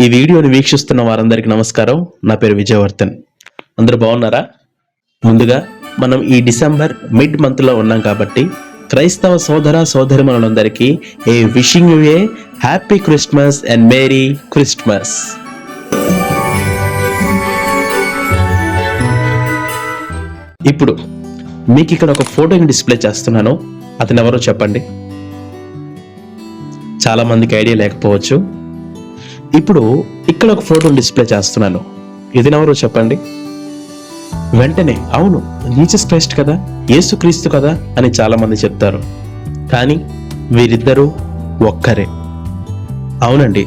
ఈ వీడియోని వీక్షిస్తున్న వారందరికీ నమస్కారం. నా పేరు విజయవర్ధన్. అందరూ బాగున్నారా? ముందుగా మనం ఈ డిసెంబర్ మిడ్ మంత్లో ఉన్నాం కాబట్టి క్రైస్తవ సోదర సోదరి a wishing you a happy Christmas and merry Christmas. ఇప్పుడు మీకు ఇక్కడ ఒక ఫోటోని డిస్ప్లే చేస్తున్నాను. అతను ఎవరో చెప్పండి. చాలామందికి ఐడియా లేకపోవచ్చు. ఇప్పుడు ఇక్కడ ఒక ఫోటోని డిస్ప్లే చేస్తున్నాను. ఇది ఎవరో చెప్పండి? వెంటనే అవును జీసస్ క్రైస్ట్ కదా యేసుక్రీస్తు కదా అని చాలామంది చెప్తారు. కానీ వీరిద్దరూ ఒక్కరే. అవునండి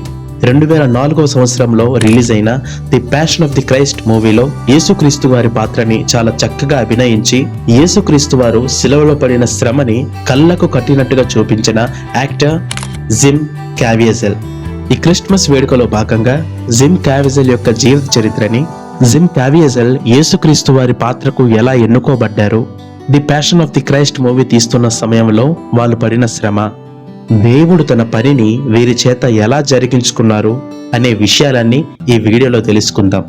రెండు వేల నాలుగవ సంవత్సరంలో రిలీజ్ అయిన the passion of the Christ మూవీలో యేసుక్రీస్తు వారి పాత్రని చాలా చక్కగా అభినయించి యేసుక్రీస్తు వారు సిలవలో పడిన శ్రమని కళ్ళకు కట్టినట్టుగా చూపించిన యాక్టర్ జిమ్ క్యావియజెల్ ఈ క్రిస్మస్ వేడుకలో భాగంగా జిమ్ క్యావిజల్ యొక్క జీవిత చరిత్రని జిమ్ క్యావియజల్ యేసుక్రీస్తు వారి పాత్రకు ఎలా ఎన్నుకోబడ్డారు? The passion of the Christ movie తీస్తున్న సమయంలో వాళ్ళు పడిన శ్రమ. దేవుడు తన పనిని వీరి చేత ఎలా జరిగించుకున్నారు అనే విషయాలన్నీ ఈ వీడియోలో తెలుసుకుందాం.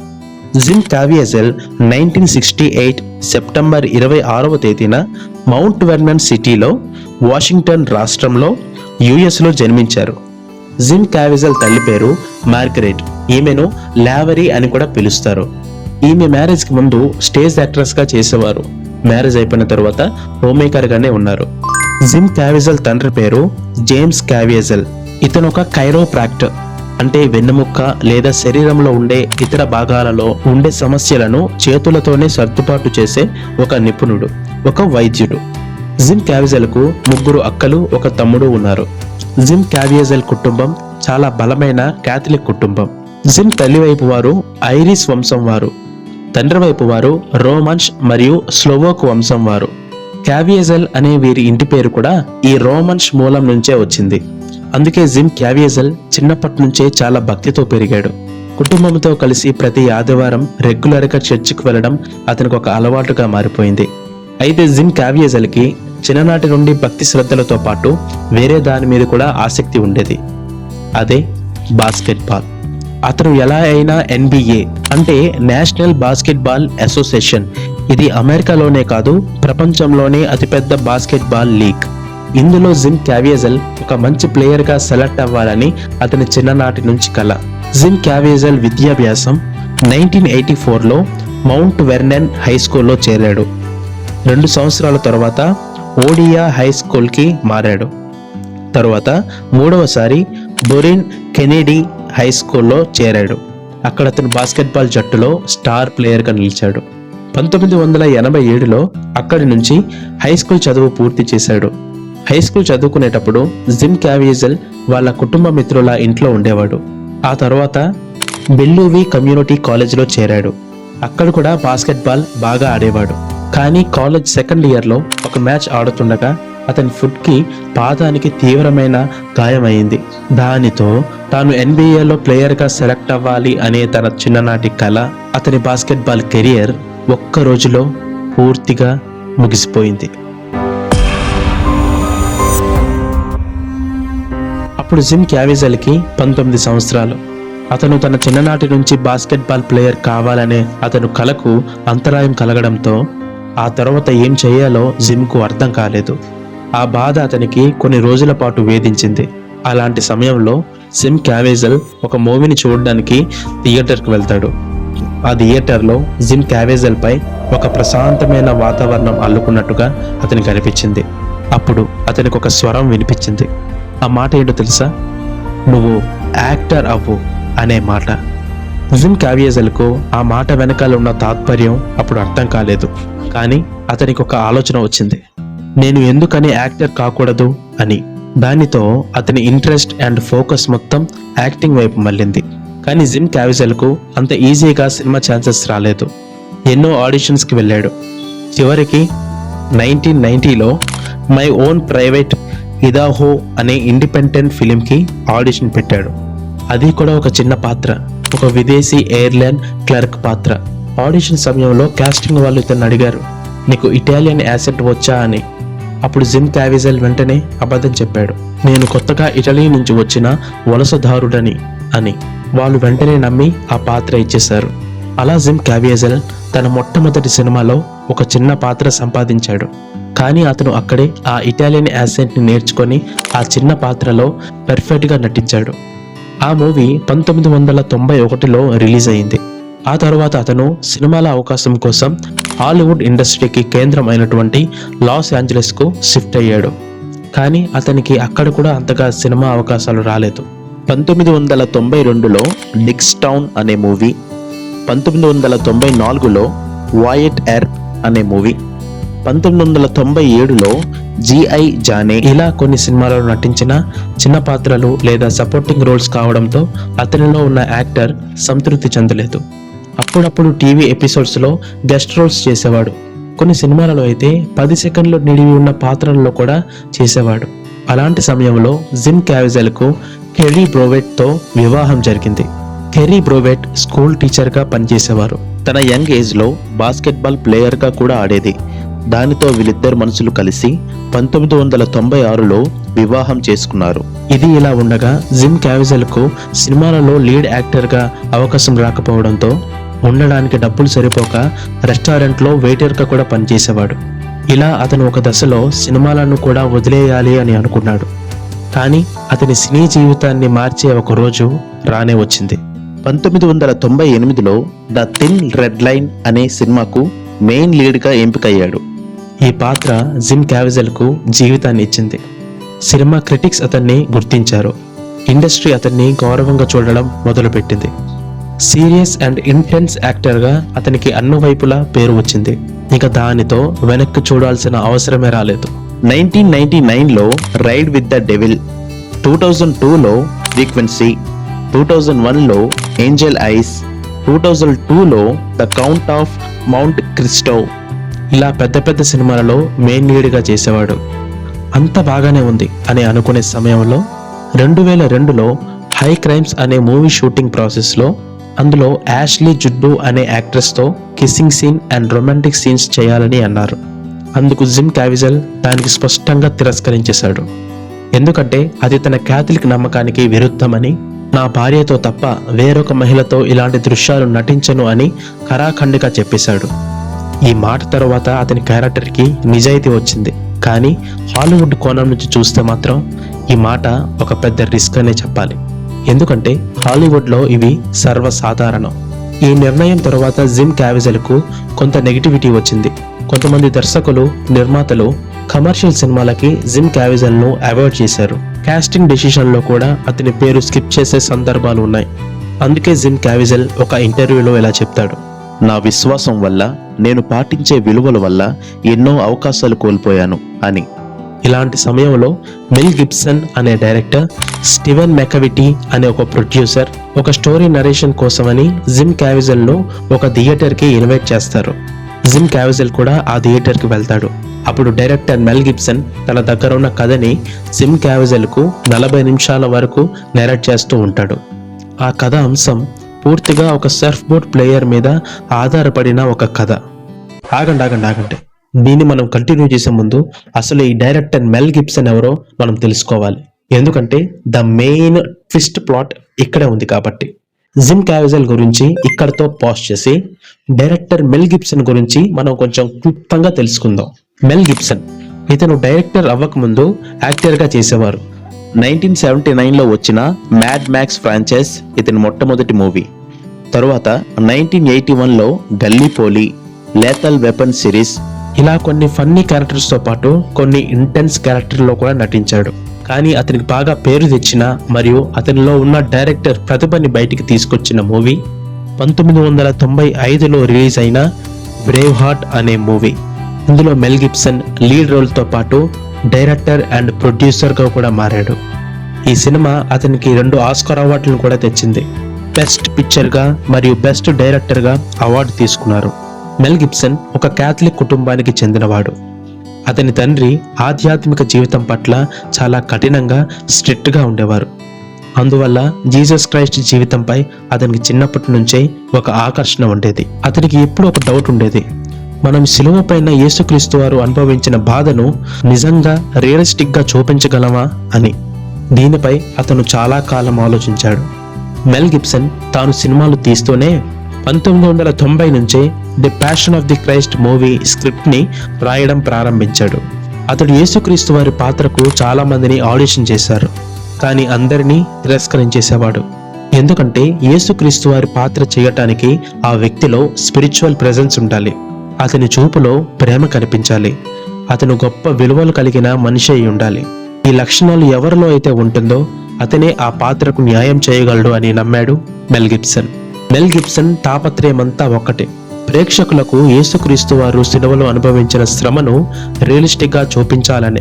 Jim Caviezel nineteen sixty eight September ఇరవై ఆరవ తేదీన మౌంట్ వెర్నన్ సిటీలో వాషింగ్టన్ రాష్ట్రంలో యుఎస్లో జన్మించారు. జిమ్ క్యావిజల్ తల్లి పేరు మార్గరెట్. ఈమెను లావరీ అని కూడా పిలుస్తారు. ఈమె మ్యారేజ్కి ముందు స్టేజ్ యాక్ట్రెస్గా చేసేవారు. మ్యారేజ్ అయిపోయిన తర్వాత హోమ్ ఉన్నారు. జిమ్ క్యావిజల్ తండ్రి పేరు జేమ్స్ క్యావియజల్ ఇతను ఒక కైరోప్రాక్టర్ అంటే వెన్నెముక్క లేదా శరీరంలో ఉండే ఇతర భాగాలలో ఉండే సమస్యలను చేతులతోనే సర్దుబాటు చేసే ఒక నిపుణుడు ఒక వైద్యుడు. జిమ్ క్యావిజల్కు ముగ్గురు అక్కలు ఒక తమ్ముడు ఉన్నారు. జిమ్ క్యావియజల్ కుటుంబం చాలా బలమైన క్యాథలిక్ కుటుంబం. జిమ్ తల్లి వైపు వారు ఐరిస్ వంశం వారు. తండ్రి వైపు వారు రోమన్స్ మరియు స్లోవోక్ వంశం వారు. క్యావియజల్ అనే వీరి ఇంటి పేరు కూడా ఈ రోమన్స్ మూలం నుంచే వచ్చింది. అందుకే జిమ్ క్యావియజల్ చిన్నప్పటి నుంచే చాలా భక్తితో పెరిగాడు. కుటుంబంతో కలిసి ప్రతి ఆదివారం రెగ్యులర్గా చర్చికి వెళ్ళడం అతనికి ఒక అలవాటుగా మారిపోయింది. అయితే జిమ్ క్యావియజల్కి చిన్ననాటి నుండి భక్తి శ్రద్ధలతో పాటు వేరే దాని మీద కూడా ఆసక్తి ఉండేది. అదే బాస్కెట్బాల్. అతను ఎలా అయినా ఎన్బిఏ అంటే నేషనల్ బాస్కెట్బాల్ అసోసియేషన్. ఇది అమెరికాలోనే కాదు ప్రపంచంలోనే అతిపెద్ద బాస్కెట్బాల్ లీగ్. ఇందులో జిమ్ క్యావియజల్ ఒక మంచి ప్లేయర్గా సెలెక్ట్ అవ్వాలని అతని చిన్ననాటి నుంచి కల. జిమ్ క్యావియజల్ విద్యాభ్యాసం నైన్టీన్ ఎయిటీ ఫోర్లో మౌంట్ వెర్నెన్ హై స్కూల్లో చేరాడు. రెండు సంవత్సరాల తర్వాత ఓడియా హై స్కూల్కి మారాడు. తరువాత మూడవసారి బొరిన్ కెనెడీ హై స్కూల్లో చేరాడు. అక్కడ అతను బాస్కెట్బాల్ జట్టులో స్టార్ ప్లేయర్గా నిలిచాడు. పంతొమ్మిది వందల ఎనభై ఏడులో అక్కడి నుంచి హై స్కూల్ చదువు పూర్తి చేశాడు. హై స్కూల్ చదువుకునేటప్పుడు జిమ్ క్యావియజల్ వాళ్ళ కుటుంబ మిత్రుల ఇంట్లో ఉండేవాడు. ఆ తర్వాత బెల్లూవి కమ్యూనిటీ కాలేజీలో చేరాడు. అక్కడ కూడా బాస్కెట్బాల్ బాగా ఆడేవాడు. కానీ కాలేజ్ సెకండ్ ఇయర్లో ఒక మ్యాచ్ ఆడుతుండగా అతని ఫుట్కి పాదానికి తీవ్రమైన గాయమైంది. దానితో తాను ఎన్బిఏలో ప్లేయర్గా సెలెక్ట్ అవ్వాలి అనే తన చిన్ననాటి కళ అతని బాస్కెట్బాల్ కెరియర్ ఒక్క రోజులో పూర్తిగా ముగిసిపోయింది. అప్పుడు జిమ్ క్యావిజల్కి పంతొమ్మిది సంవత్సరాలు. అతను తన చిన్ననాటి నుంచి బాస్కెట్బాల్ ప్లేయర్ కావాలనే అతను కలకు అంతరాయం కలగడంతో ఆ తర్వాత ఏం చేయాలో జిమ్కు అర్థం కాలేదు. ఆ బాధ అతనికి కొన్ని రోజుల పాటు వేధించింది. అలాంటి సమయంలో సిమ్ క్యావేజల్ ఒక మూవీని చూడడానికి థియేటర్కి వెళ్తాడు. ఆ థియేటర్లో జిమ్ క్యావేజల్ పై ఒక ప్రశాంతమైన వాతావరణం అల్లుకున్నట్టుగా అతనికి అనిపించింది అప్పుడు అతనికి ఒక స్వరం వినిపించింది. ఆ మాట ఏంటో తెలుసా? నువ్వు యాక్టర్ అవ్వు అనే మాట. జిమ్ క్యావియజల్కు ఆ మాట వెనకాల ఉన్న తాత్పర్యం అప్పుడు అర్థం కాలేదు. కానీ అతనికి ఒక ఆలోచన వచ్చింది. నేను ఎందుకని యాక్టర్ కాకూడదు అని. దానితో అతని ఇంట్రెస్ట్ అండ్ ఫోకస్ మొత్తం యాక్టింగ్ వైపు మళ్ళింది. కానీ జిమ్ క్యావిజల్కు అంత ఈజీగా సినిమా ఛాన్సెస్ రాలేదు. ఎన్నో ఆడిషన్స్కి వెళ్ళాడు. చివరికి నైన్టీన్ నైంటీలో మై ఓన్ ప్రైవేట్ ఇదాహో అనే ఇండిపెండెంట్ ఫిలింకి ఆడిషన్ పెట్టాడు. అది కూడా ఒక చిన్న పాత్ర. ఒక విదేశీ ఎయిర్లైన్ క్లర్క్ పాత్ర. ఆడిషన్ సమయంలో కాస్టింగ్ వాళ్ళు ఇతను అడిగారు నీకు ఇటాలియన్ యాసెట్ వచ్చా అని. అప్పుడు జిమ్ క్యావిజల్ వెంటనే అబద్ధం చెప్పాడు నేను కొత్తగా ఇటలీ నుంచి వచ్చిన వలసదారుడని అని. వాళ్ళు వెంటనే నమ్మి ఆ పాత్ర ఇచ్చేశారు. అలా జిమ్ క్యావియజల్ తన మొట్టమొదటి సినిమాలో ఒక చిన్న పాత్ర సంపాదించాడు. కానీ అతను అక్కడే ఆ ఇటాలియన్ యాసెంట్ని నేర్చుకొని ఆ చిన్న పాత్రలో పెర్ఫెక్ట్గా నటించాడు. ఆ మూవీ పంతొమ్మిది వందల తొంభై ఒకటిలో రిలీజ్ అయింది. ఆ తర్వాత అతను సినిమాల అవకాశం కోసం హాలీవుడ్ ఇండస్ట్రీకి కేంద్రం అయినటువంటి లాస్ ఏంజలస్కు షిఫ్ట్ అయ్యాడు. కానీ అతనికి అక్కడ కూడా అంతగా సినిమా అవకాశాలు రాలేదు. పంతొమ్మిది వందల తొంభై రెండులో నిక్స్ టౌన్ అనే మూవీ పంతొమ్మిది వందల తొంభై నాలుగులో వాయట్ ఎర్ అనే మూవీ పంతొమ్మిది వందల తొంభై ఏడులో జిఐ జానే ఇలా కొన్ని సినిమాలలో నటించిన చిన్న పాత్రలు లేదా సపోర్టింగ్ రోల్స్ కావడంతో అతనిలో ఉన్న యాక్టర్ సంతృప్తి చెందలేదు. అప్పుడప్పుడు టీవీ ఎపిసోడ్స్లో గెస్ట్ రోల్స్ చేసేవాడు. కొన్ని సినిమాలలో అయితే పది సెకండ్లు నిడివి ఉన్న పాత్రల్లో కూడా చేసేవాడు. అలాంటి సమయంలో జిమ్ క్యావిజల్కు కెర్రీ బ్రోవెట్తో వివాహం జరిగింది. కెర్రీ బ్రోవెట్ స్కూల్ టీచర్గా పనిచేసేవారు. తన యంగ్ ఏజ్లో బాస్కెట్బాల్ ప్లేయర్గా కూడా ఆడేది. దానితో వీళ్ళిద్దరు మనసులు కలిసి పంతొమ్మిది వందల తొంభై ఆరులో వివాహం చేసుకున్నారు. ఇది ఇలా ఉండగా జిమ్ క్యావిజల్కు సినిమాలలో లీడ్ యాక్టర్గా అవకాశం రాకపోవడంతో ఉండడానికి డబ్బులు సరిపోక రెస్టారెంట్లో వెయిటర్గా కూడా పనిచేసేవాడు. ఇలా అతను ఒక దశలో సినిమాలను కూడా వదిలేయాలి అని అనుకున్నాడు. కానీ అతని సినీ జీవితాన్ని మార్చే ఒక రోజు రానే వచ్చింది. పంతొమ్మిది వందల తొంభై ఎనిమిదిలో ద థిన్ రెడ్ లైన్ అనే సినిమాకు మెయిన్ లీడ్గా ఎంపికయ్యాడు. ఈ పాత్ర జిమ్ క్యావిజల్కు జీవితాన్ని ఇచ్చింది. సినిమా క్రిటిక్స్ అతన్ని గుర్తించారు. ఇండస్ట్రీ అతన్ని గౌరవంగా చూడడం మొదలుపెట్టింది. సీరియస్ అండ్ ఇంటెన్స్ యాక్టర్గా అతనికి అన్ని వైపులా పేరు వచ్చింది. ఇక దానితో వెనక్కి చూడాల్సిన అవసరమే రాలేదు. నైన్టీన్ నైన్టీ నైన్లో Ride with the Devil two thousand టూలో ఫ్రీక్వెన్సీ టూ థౌజండ్ వన్లో ఏంజల్ ఐస్ టూ థౌజండ్ టూలో the Count of Monte Cristo. ఇలా పెద్ద పెద్ద సినిమాలలో మెయిన్ లీడ్గా చేసేవాడు. అంత బాగానే ఉంది అని అనుకునే సమయంలో రెండు వేల రెండులో హై క్రైమ్స్ అనే మూవీ షూటింగ్ ప్రాసెస్లో అందులో యాష్లీ జుడ్డు అనే యాక్ట్రెస్తో kissing scene and romantic scenes చేయాలని అన్నారు. అందుకు జిమ్ క్యావిజల్ దానికి స్పష్టంగా తిరస్కరించేశాడు. ఎందుకంటే అది తన క్యాథలిక్ నమ్మకానికి విరుద్ధమని నా భార్యతో తప్ప వేరొక మహిళతో ఇలాంటి దృశ్యాలు నటించను అని కరాఖండిగా చెప్పేశాడు. ఈ మాట తర్వాత అతని క్యారెక్టర్కి నిజాయితీ వచ్చింది. కానీ హాలీవుడ్ కోణం నుంచి చూస్తే మాత్రం ఈ మాట ఒక పెద్ద రిస్క్ అనే చెప్పాలి. ఎందుకంటే హాలీవుడ్లో ఇవి సర్వసాధారణం. ఈ నిర్ణయం తర్వాత జిమ్ క్యావిజల్కు కొంత నెగిటివిటీ వచ్చింది. కొంతమంది దర్శకులు నిర్మాతలు కమర్షియల్ సినిమాలకి జిమ్ క్యావిజల్ను అవాయిడ్ చేశారు. కాస్టింగ్ డెసిషన్లో కూడా అతని పేరు స్కిప్ చేసే సందర్భాలు ఉన్నాయి. అందుకే జిమ్ క్యావిజల్ ఒక ఇంటర్వ్యూలో ఇలా చెప్తాడు. నా విశ్వాసం వల్ల నేను పాటించే విలువల వల్ల ఎన్నో అవకాశాలు కోల్పోయాను అని. ఇలాంటి సమయంలో మిల్ గిబ్సన్ అనే డైరెక్టర్ స్టీవెన్ మెకవిటీ అనే ఒక ప్రొడ్యూసర్ ఒక స్టోరీ నరేషన్ కోసమని జిమ్ క్యావిజల్ను ఒక థియేటర్కి ఇన్వైట్ చేస్తారు. జిమ్ క్యావిజల్ కూడా ఆ థియేటర్కి వెళ్తాడు. అప్పుడు డైరెక్టర్ మెల్ గిబ్సన్ తన దగ్గర ఉన్న కథని జిమ్ క్యావిజల్కు నలభై నిమిషాల వరకు నెరేట్ చేస్తూ ఉంటాడు. ఆ కథ అంశం పూర్తిగా ఒక సర్ఫ్ బోర్డ్ ప్లేయర్ మీద ఆధారపడిన ఒక కథ. ఆగండి ఆగండి ఆగండి. దీన్ని మనం కంటిన్యూ చేసే ముందు అసలు ఈ డైరెక్టర్ మెల్ గిబ్సన్ ఎవరో మనం తెలుసుకోవాలి. ఎందుకంటే ద మెయిన్ ట్విస్ట్ ప్లాట్ ఇక్కడే ఉంది కాబట్టి. జిమ్ క్యావిజల్ గురించి ఇక్కడతో పాజ్ చేసి డైరెక్టర్ మెల్ గిబ్సన్ గురించి మనం కొంచెం క్లుప్తంగా తెలుసుకుందాం. మెల్ గిబ్సన్ ఇతను డైరెక్టర్ అవ్వకముందు యాక్టర్గా చేసేవారు. నైన్టీన్ సెవెంటీ నైన్లో వచ్చిన మ్యాడ్ మ్యాక్స్ ఫ్రాంచైజ్ ఇతని మొట్టమొదటి మూవీ తరువాత నైన్టీన్ ఎయిటీ వన్లో గల్లీపోలి లేతల్ వెపన్ సిరీస్ ఇలా కొన్ని ఫన్నీ క్యారెక్టర్స్తో పాటు కొన్ని ఇంటెన్స్ క్యారెక్టర్లో కూడా నటించాడు. కానీ అతనికి బాగా పేరు తెచ్చిన మరియు అతనిలో ఉన్న డైరెక్టర్ ప్రతిభని బయటికి తీసుకొచ్చిన మూవీ పంతొమ్మిది వందల తొంభై ఐదులో రిలీజ్ అయిన బ్రేవ్ హార్ట్ అనే మూవీ. ఇందులో మెల్ గిబ్సన్ లీడ్ రోల్తో పాటు డైరెక్టర్ అండ్ ప్రొడ్యూసర్గా కూడా మారాడు. ఈ సినిమా అతనికి రెండు ఆస్కార్ అవార్డులను కూడా తెచ్చింది. బెస్ట్ పిక్చర్గా మరియు బెస్ట్ డైరెక్టర్గా అవార్డు తీసుకున్నారు. మెల్ గిబ్సన్ ఒక క్యాథలిక్ కుటుంబానికి చెందినవాడు. అతని తండ్రి ఆధ్యాత్మిక జీవితం పట్ల చాలా కఠినంగా స్ట్రిక్ట్గా ఉండేవారు. అందువల్ల జీసస్ క్రైస్ట్ జీవితంపై అతనికి చిన్నప్పటి నుంచే ఒక ఆకర్షణ ఉండేది. అతనికి ఎప్పుడూ ఒక డౌట్ ఉండేది. మనం శిలువ పైన యేసుక్రీస్తు వారు అనుభవించిన బాధను నిజంగా రియలిస్టిక్గా చూపించగలమా అని. దీనిపై అతను చాలా కాలం ఆలోచించాడు. మెల్ గిబ్సన్ తాను సినిమాలు తీస్తూనే పంతొమ్మిది వందల తొంభై నుంచే the passion of the Christ movie స్క్రిప్ట్ని రాయడం ప్రారంభించాడు. అతడు యేసుక్రీస్తు వారి పాత్రకు చాలా మందిని ఆడిషన్ చేశారు. కానీ అందరినీ తిరస్కరించేసేవాడు. ఎందుకంటే యేసుక్రీస్తు వారి పాత్ర చేయటానికి ఆ వ్యక్తిలో స్పిరిచువల్ ప్రెజెన్స్ ఉండాలి. అతని చూపులో ప్రేమ కనిపించాలి. అతను గొప్ప విలువలు కలిగిన మనిషి అయి ఉండాలి. ఈ లక్షణాలు ఎవరిలో అయితే ఉంటుందో అతనే ఆ పాత్రకు న్యాయం చేయగలడు అని నమ్మాడు మెల్ గిబ్సన్. మెల్ గిబ్సన్ తాపత్రయమంతా ఒక్కటే. ప్రేక్షకులకు యేసుక్రీస్తు వారు సిలువలో అనుభవించిన శ్రమను రియలిస్టిక్గా చూపించాలని.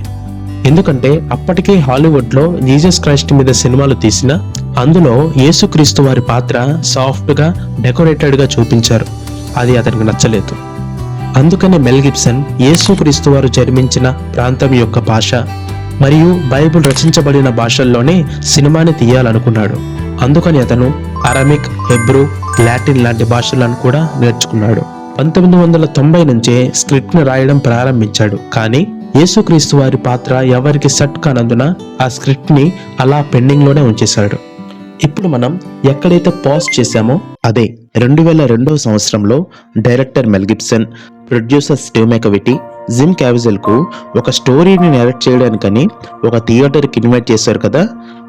ఎందుకంటే అప్పటికే హాలీవుడ్లో క్రైస్ట్ మీద సినిమాలు తీసిన అందులో యేసుక్రీస్తు వారి పాత్ర సాఫ్ట్గా చూపించారు. అది అతనికి నచ్చలేదు. అందుకనే మెల్ గిబ్సన్ యేసుక్రీస్తు వారు జన్మించిన ప్రాంతం యొక్క భాష మరియు బైబిల్ రచించబడిన భాషల్లోనే సినిమాని తీయాలనుకున్నాడు. అందుకని అతను అరమిక్ హెబ్రూ లాటిన్ లాంటి భాషలను కూడా నేర్చుకున్నాడు. పంతొమ్మిది వందల తొంభై నుంచే స్క్రిప్ట్ను రాయడం ప్రారంభించాడు. కానీ యేసుక్రీస్తు వారి పాత్ర ఎవరికి సెట్ కానందున ఆ స్క్రిప్ట్ని అలా పెండింగ్లోనే ఉంచేశాడు. ఇప్పుడు మనం ఎక్కడైతే పాజ్ చేశామో అదే రెండు వేల రెండవ సంవత్సరంలో director Mel Gibson producer Steve McEveety Jim క్యావిజల్కు ఒక స్టోరీని నెరెక్ట్ చేయడానికని ఒక థియేటర్కి ఇన్వైట్ చేశారు కదా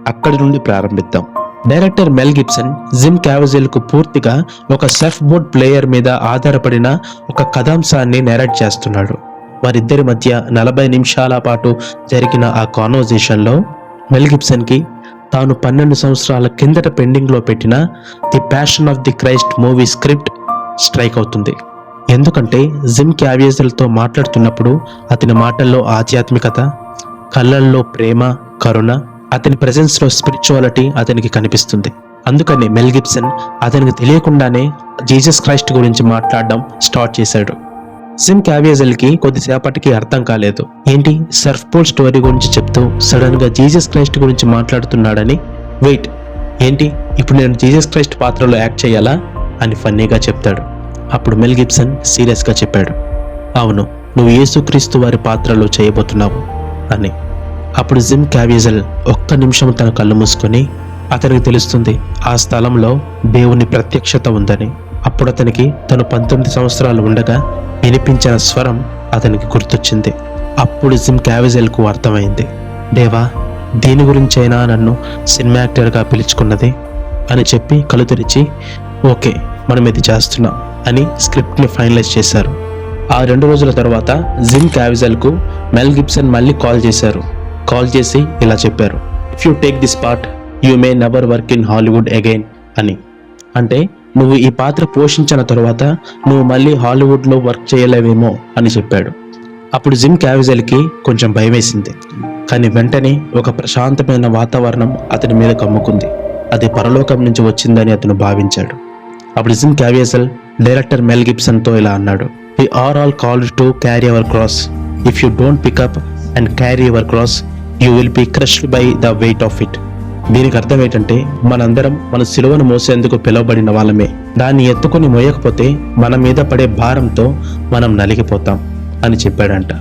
అక్కడి నుండి ప్రారంభిద్దాం. డైరెక్టర్ మెల్ గిబ్సన్ జిమ్ క్యావజెల్కు పూర్తిగా ఒక సర్ఫ్ బోర్డ్ ప్లేయర్ మీద ఆధారపడిన ఒక కథాంశాన్ని నెరేట్ చేస్తున్నాడు. వారిద్దరి మధ్య నలభై నిమిషాల పాటు జరిగిన ఆ కాన్వర్జేషన్లో మెల్ గిబ్సన్కి తాను పన్నెండు సంవత్సరాల కిందట పెండింగ్లో పెట్టిన the passion of the Christ movie script strike అవుతుంది. ఎందుకంటే జిమ్ క్యావియజల్తో మాట్లాడుతున్నప్పుడు అతని మాటల్లో ఆధ్యాత్మికత కళ్ళల్లో ప్రేమ కరుణ అతని ప్రెజెన్స్లో స్పిరిచువాలిటీ అతనికి కనిపిస్తుంది. అందుకని మెల్ గిబ్సన్ అతనికి తెలియకుండానే జీసస్ క్రైస్ట్ గురించి మాట్లాడడం స్టార్ట్ చేశాడు. సిమ్ క్యావియజల్కి కొద్దిసేపటికి అర్థం కాలేదు. ఏంటి? సర్ఫ్ పోల్ స్టోరీ గురించి చెప్తూ సడన్గా జీసస్ క్రైస్ట్ గురించి మాట్లాడుతున్నాడని? వెయిట్ ఏంటి? ఇప్పుడు నేను జీసస్ క్రైస్ట్ పాత్రలో యాక్ట్ చేయాలా? అని ఫన్నీగా చెప్తాడు. అప్పుడు మెల్ గిబ్సన్ సీరియస్గా చెప్పాడు అవును నువ్వు యేసుక్రీస్తు వారి పాత్రలో చేయబోతున్నావు అని. అప్పుడు జిమ్ క్యావిజల్ ఒక్క నిమిషం తన కళ్ళు మూసుకొని అతనికి తెలుస్తుంది ఆ స్థలంలో దేవుని ప్రత్యక్షత ఉందని. అప్పుడు అతనికి తను పంతొమ్మిది సంవత్సరాలు ఉండగా వినిపించిన స్వరం అతనికి గుర్తొచ్చింది. అప్పుడు జిమ్ క్యావిజల్కు అర్థమైంది దేవా దేని గురించైనా నన్ను సినిమా యాక్టర్గా పిలుచుకున్నది? అని చెప్పి కళ్ళు తెరిచి ఓకే మనం ఇది చేస్తున్నాం. అని స్క్రిప్ట్ని ఫైనలైజ్ చేశారు. ఆ రెండు రోజుల తర్వాత జిమ్ క్యావిజల్కు మెల్ గిబ్సన్ మళ్ళీ కాల్ చేశారు. కాల్ చేసి ఇలా చెప్పారు. If you take this part you may never work in Hollywood again అని. అంటే నువ్వు ఈ పాత్ర పోషించిన తర్వాత నువ్వు మళ్ళీ హాలీవుడ్లో వర్క్ చేయలేవేమో అని చెప్పాడు. అప్పుడు జిమ్ క్యావిజల్కి కొంచెం భయమేసింది. కానీ వెంటనే ఒక ప్రశాంతమైన వాతావరణం అతని మీద కమ్ముకుంది. అది పరలోకం నుంచి వచ్చిందని అతను భావించాడు. అప్పుడు జిమ్ క్యావిజల్ డైరెక్టర్ మెల్ గిబ్సన్తో ఇలా అన్నాడు. We are all called to carry our cross if you don't pick up and carry our cross you will be crushed by the weight of it దీనికి అర్థం ఏంటంటే మనందరం మన సిలువను మోసేందుకు పిలువబడిన వాళ్ళమే. దాన్ని ఎత్తుకొని మోయకపోతే మన మీద పడే భారంతో మనం నలిగిపోతాం అని చెప్పాడంట.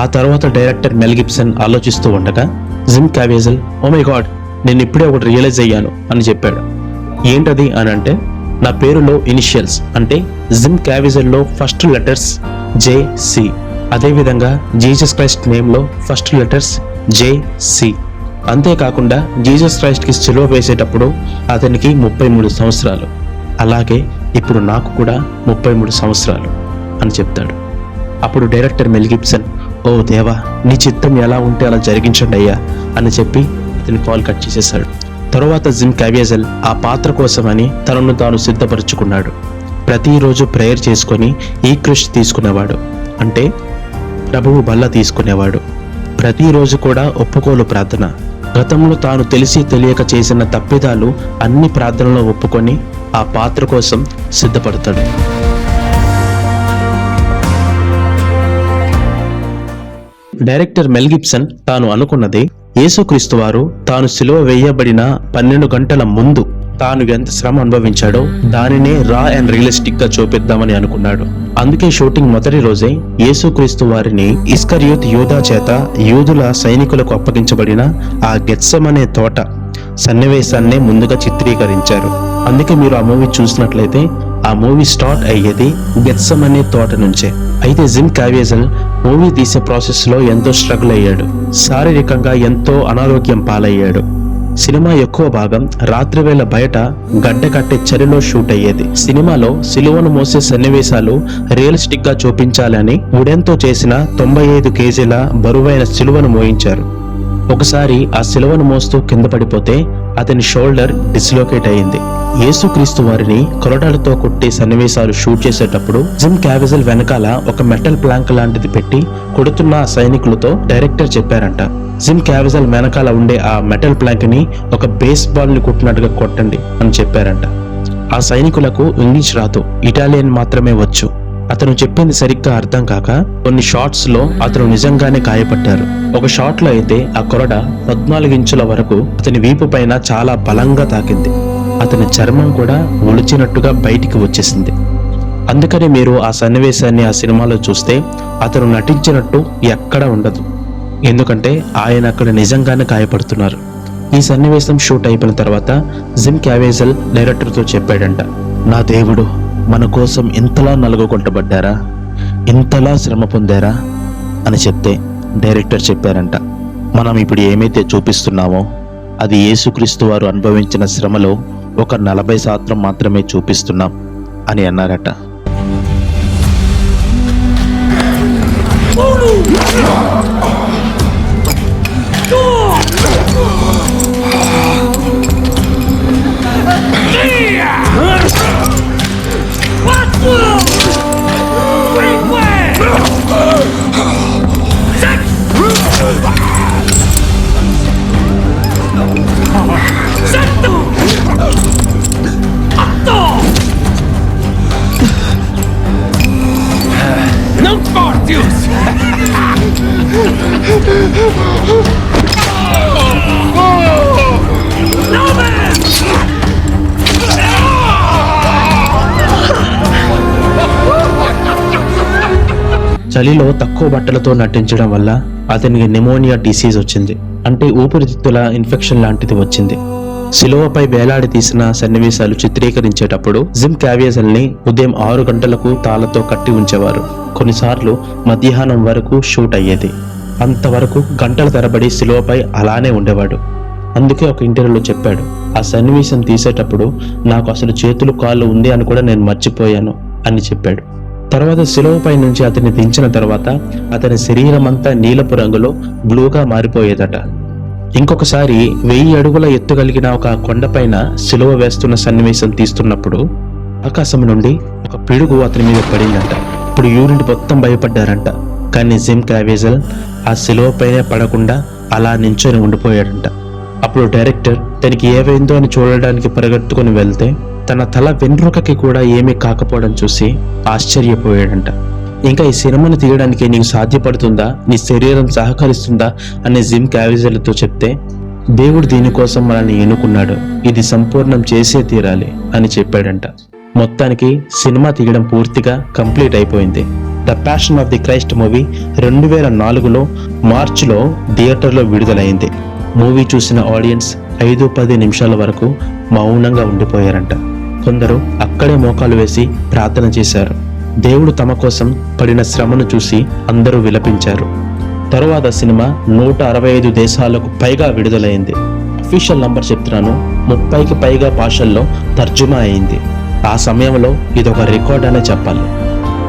ఆ తర్వాత డైరెక్టర్ మెల్ గిబ్సన్ ఆలోచిస్తూ ఉండగా Jim Caviezel oh my God నేను ఇప్పుడే ఒకటి రియలైజ్ అయ్యాను అని చెప్పాడు. ఏంటది? అని అంటే నా పేరులో ఇనిషియల్స్ అంటే జిమ్ క్యావిజల్లో ఫస్ట్ లెటర్స్ జే సి. అదేవిధంగా జీసస్ క్రైస్ట్ నేమ్లో ఫస్ట్ లెటర్స్ జే సి. అంతేకాకుండా జీసస్ క్రైస్ట్కి సిలువ వేసేటప్పుడు అతనికి ముప్పై మూడు సంవత్సరాలు. అలాగే ఇప్పుడు నాకు కూడా ముప్పై మూడు సంవత్సరాలు అని చెప్తాడు. అప్పుడు డైరెక్టర్ మెల్ గిబ్సన్ ఓ దేవా నీ చిత్తం ఎలా ఉంటే అలా జరిగించండి అయ్యా అని చెప్పి అతని కాల్ కట్ చేసేశాడు. తరువాత జిమ్ క్యావియజల్ ఆ పాత్ర కోసమని తనను తాను సిద్ధపరుచుకున్నాడు. ప్రతిరోజు ప్రేయర్ చేసుకొని ఈ కృషి తీసుకునేవాడు. అంటే ప్రభువు బల్ల తీసుకునేవాడు. ప్రతిరోజు కూడా ఒప్పుకోలు ప్రార్థన. గతంలో తాను తెలిసి తెలియక చేసిన తప్పిదాలు అన్ని ప్రార్థనలో ఒప్పుకొని ఆ పాత్ర కోసం సిద్ధపడతాడు. డైరెక్టర్ మెల్ గిబ్సన్ తాను అనుకున్నది యేసుక్రీస్తు వారు తాను సిలువ వేయబడిన పన్నెండు గంటల ముందు తాను ఎంత శ్రమ అనుభవించాడో దానినే రా అండ్ రియలిస్టిక్గా చూపిద్దామని అనుకున్నాడు. అందుకే షూటింగ్ మొదటి రోజే యేసుక్రీస్తు వారిని ఇస్కరియోత్ యోధా చేత యూదుల సైనికులకు అప్పగించబడిన ఆ గెత్సమనే తోట సన్నివేశాన్నే ముందుగా చిత్రీకరించారు. అందుకే మీరు ఆ మూవీ చూసినట్లయితే ఆ మూవీ స్టార్ట్ అయ్యేది గెత్సమ్ అనే తోట నుంచే. అయితే జిమ్ కావేజల్ మూవీ తీసే ప్రాసెస్లో ఎంతో స్ట్రగుల్ అయ్యాడు. శారీరకంగా ఎంతో అనారోగ్యం పాలయ్యాడు. సినిమా ఎక్కువ భాగం రాత్రివేళ బయట గడ్డ కట్టే చలిలో షూట్ అయ్యేది. సినిమాలో సిలువను మోసే సన్నివేశాలు రియలిస్టిక్గా చూపించాలని ఉడెన్తో చేసిన తొంభై ఐదు కేజీల బరువైన సిలువను మోయించారు. ఒకసారి ఆ సిలువను మోస్తూ కింద పడిపోతే అతని షోల్డర్ డిస్లోకేట్ అయింది యేసుక్రీస్తు వారిని కొరడాలతో కొట్టే సన్నివేశాలు షూట్ చేసేటప్పుడు జిమ్ క్యావిజల్ వెనకాల ఒక మెటల్ ప్లాంక్ లాంటిది పెట్టి కొడుతున్న సైనికులతో డైరెక్టర్ చెప్పారంట. జిమ్ క్యావిజల్ వెనకాల ఉండే ఆ మెటల్ ప్లాంక్ని ఒక బేస్ బాల్ని కొట్టినట్టుగా కొట్టండి అని చెప్పారంట. ఆ సైనికులకు ఇంగ్లీష్ రాదు ఇటాలియన్ మాత్రమే వచ్చు. అతను చెప్పింది సరిగ్గా అర్థం కాక కొన్ని షాట్స్లో అతను నిజంగానే గాయపడ్డారు. ఒక షాట్లో అయితే ఆ కొరడ పద్నాలుగు ఇంచుల వరకు అతని వీపు పైన చాలా బలంగా తాకింది. అతని చర్మం కూడా ఒలిచినట్టుగా బయటికి వచ్చేసింది. అందుకని మీరు ఆ సన్నివేశాన్ని ఆ సినిమాలో చూస్తే అతను నటించినట్టు ఎక్కడా ఉండదు. ఎందుకంటే ఆయన అక్కడ నిజంగానే గాయపడుతున్నారు. ఈ సన్నివేశం షూట్ అయిపోయిన తర్వాత జిమ్ క్యావేజల్ డైరెక్టర్తో చెప్పాడంట నా దేవుడు మన కోసం ఇంతలా నలుగుకొంటబడ్డారా ఇంతలా శ్రమ పొందారా? అని చెప్తే డైరెక్టర్ చెప్పారంట మనం ఇప్పుడు ఏమైతే చూపిస్తున్నామో అది యేసుక్రీస్తు వారు అనుభవించిన శ్రమలో ఒక నలభై శాతం మాత్రమే చూపిస్తున్నాం అని అన్నారట. చలిలో తక్కువ బట్టలతో నటించడం వల్ల అతనికి నిమోనియా డిసీజ్ వచ్చింది. అంటే ఊపిరితిత్తుల ఇన్ఫెక్షన్ లాంటిది వచ్చింది. సిలువపై వేలాడి తీసిన సన్నివేశాలు చిత్రీకరించేటప్పుడు జిమ్ క్యావియజల్ని ఉదయం ఆరు గంటలకు తాళతో కట్టి ఉంచేవారు. కొన్నిసార్లు మధ్యాహ్నం వరకు షూట్ అయ్యేది. అంతవరకు గంటల తరబడి సిలువపై అలానే ఉండేవాడు. అందుకే ఒక ఇంటర్వ్యూలో చెప్పాడు ఆ సన్నివేశం తీసేటప్పుడు నాకు అసలు చేతులు కాళ్ళు ఉంది అని కూడా నేను మర్చిపోయాను అని చెప్పాడు. తర్వాత శిలువపై నుంచి అతన్ని దించిన తర్వాత అతని శరీరం అంతా నీలపు రంగులో బ్లూగా మారిపోయేదట. ఇంకొకసారి వెయ్యి అడుగుల ఎత్తు కలిగిన ఒక కొండపైన సిలువ వేస్తున్న సన్నివేశం తీస్తున్నప్పుడు ఆకాశం నుండి ఒక పిడుగు అతని మీద పడిందంట. ఇప్పుడు యూనిట్ మొత్తం భయపడ్డారంట. కానీ జిమ్ క్రావేజల్ ఆ సిలువపైనే పడకుండా అలా నించొని ఉండిపోయాడంట. అప్పుడు డైరెక్టర్ తనకి ఏవైందో అని చూడడానికి పరిగెత్తుకుని వెళ్తే తన తల వెన్రుకకి కూడా ఏమీ కాకపోవడం చూసి ఆశ్చర్యపోయాడంట. ఇంకా ఈ సినిమాను తీయడానికి నీకు సాధ్యపడుతుందా? నీ శరీరం సహకరిస్తుందా? అనే జిమ్ క్యావిజర్లతో చెప్తే దేవుడు దీనికోసం మనల్ని ఎన్నుకున్నాడు. ఇది సంపూర్ణం చేసే తీరాలి అని చెప్పాడంట. మొత్తానికి సినిమా తీయడం పూర్తిగా కంప్లీట్ అయిపోయింది. The passion of the Christ movie రెండు వేల నాలుగులో మార్చిలో థియేటర్లో విడుదలైంది. మూవీ చూసిన ఆడియన్స్ ఐదు పది నిమిషాల వరకు మౌనంగా ఉండిపోయారంట. కొందరు అక్కడే మోకాలు వేసి ప్రార్థన చేశారు. దేవుడు తమ కోసం పడిన శ్రమను చూసి అందరూ విలపించారు. తరువాత సినిమా నూట అరవై ఐదు దేశాలకు పైగా విడుదలైంది. అఫీషియల్ నంబర్ చెప్తున్నాను ముప్పైకి పైగా భాషల్లో తర్జుమా అయింది. ఆ సమయంలో ఇదొక రికార్డ్ అనే చెప్పాలి.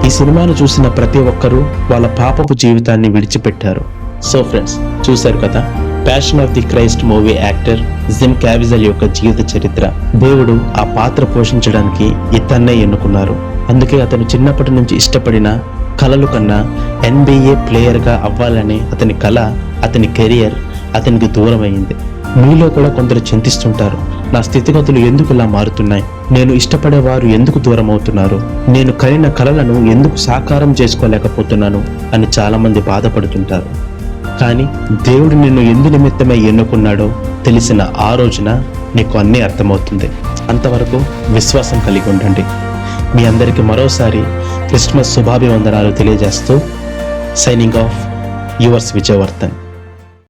ఈ సినిమాను చూసిన ప్రతి ఒక్కరూ వాళ్ళ పాపపు జీవితాన్ని విడిచిపెట్టారు. సో ఫ్రెండ్స్ చూశారు కదా? Passion of the Christ movie actor Jim Caviezel యొక్క జీవిత చరిత్ర. దేవుడు ఆ పాత్ర పోషించడానికి ఇతన్నే ఎన్నుకున్నారు. అందుకే అతను చిన్నప్పటి నుంచి ఇష్టపడిన కలలు కన్నా ఎన్బిఏ ప్లేయర్గా అవ్వాలనే అతని కళ అతని కెరియర్ అతనికి దూరమైంది. మీలో కూడా కొందరు చింతిస్తుంటారు నా స్థితిగతులు ఎందుకు ఇలా మారుతున్నాయి? నేను ఇష్టపడేవారు ఎందుకు దూరం అవుతున్నారు నేను కలిగిన కలలను ఎందుకు సాకారం చేసుకోలేకపోతున్నాను? అని చాలామంది బాధపడుతుంటారు. కానీ దేవుడు నిన్ను ఎందు నిమిత్తమై ఎన్నుకున్నాడో తెలిసిన ఆ రోజున నీకు అన్నీ అర్థమవుతుంది. అంతవరకు విశ్వాసం కలిగి ఉండండి. మీ అందరికీ మరోసారి క్రిస్మస్ శుభాభివందనాలు తెలియజేస్తూ సైనింగ్ ఆఫ్ యువర్స్ విజయవర్ధన్.